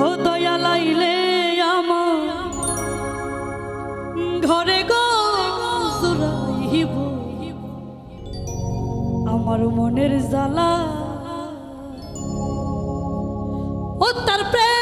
ও দয়া লাইলে আমার আমার মনের জ্বালা ও তার প্রেম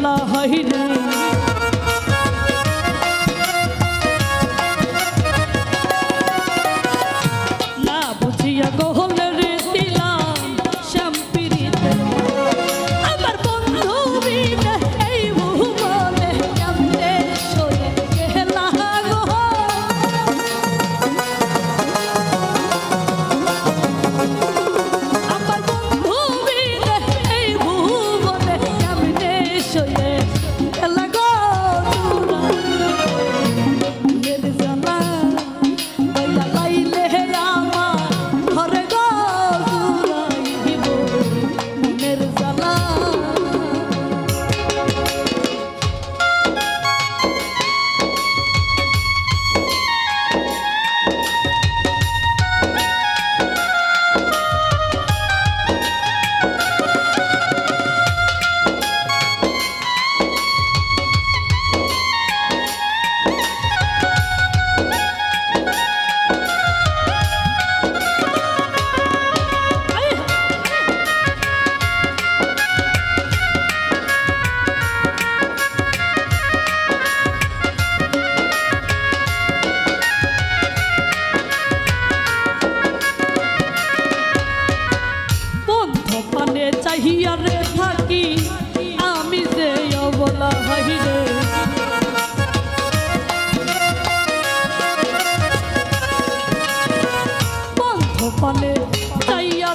খেলা হয় রে না বুঝিয়া গো চাহিয়া রে থাকি আমি যে অবলা হই রে। পানে চাইয়া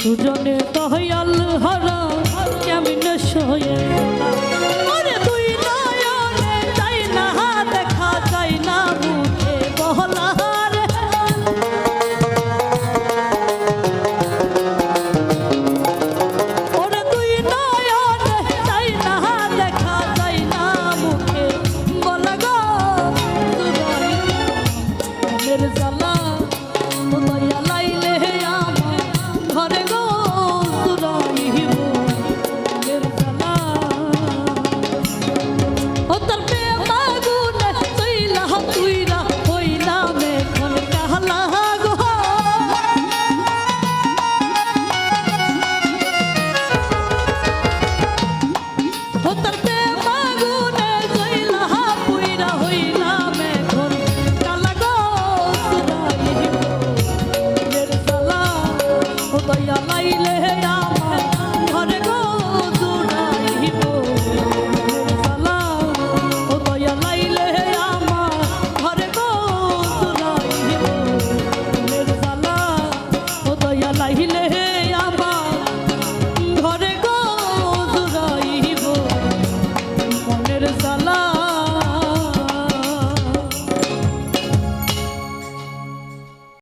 সুজনে তহয়াল হরা কেমন সহে দয়া লাইলে